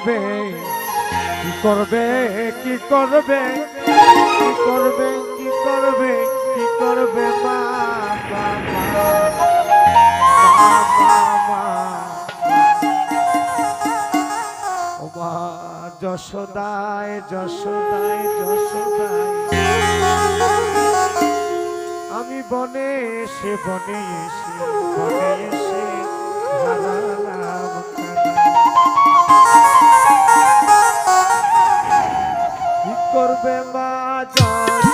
করবে? কি করবে? কি করবে? কি করবে? কি করবে? কি করবে? মা মা যশোদায় যশোদায় যশোদায়। আমি বনে সে বনে এসে বনে এসে করবে মা চর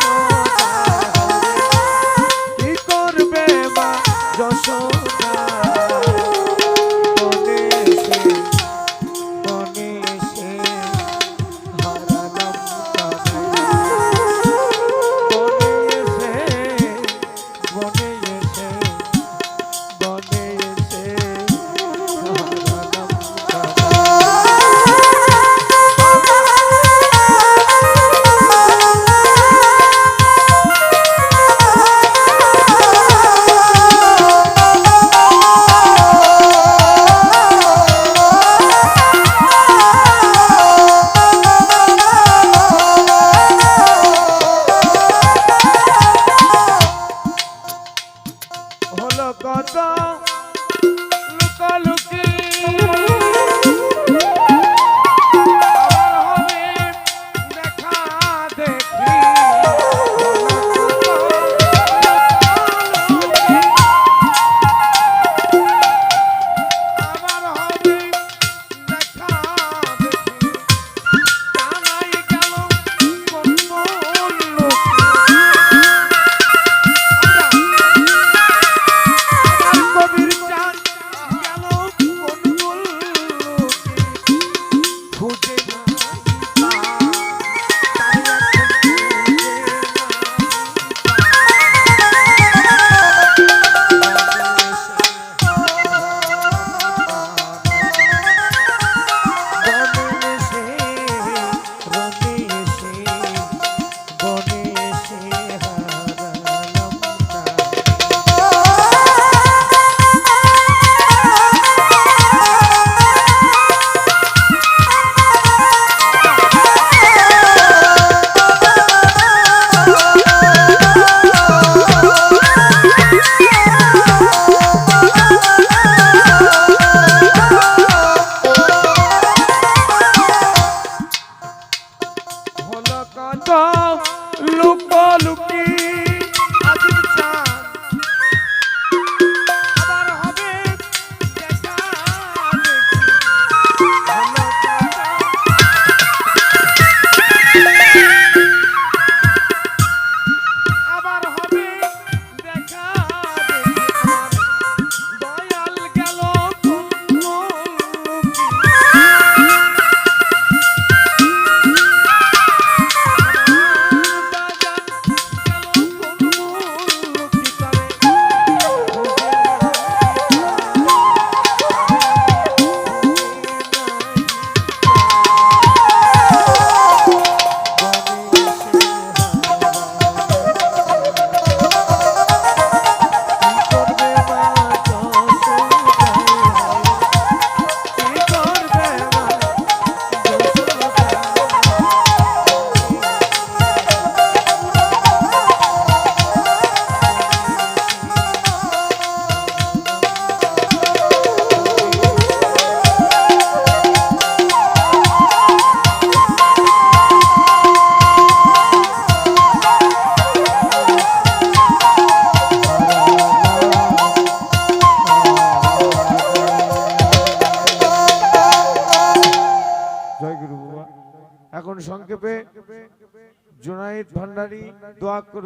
সংক্ষেপে জোনাইদ ভান্ডারী দোয়া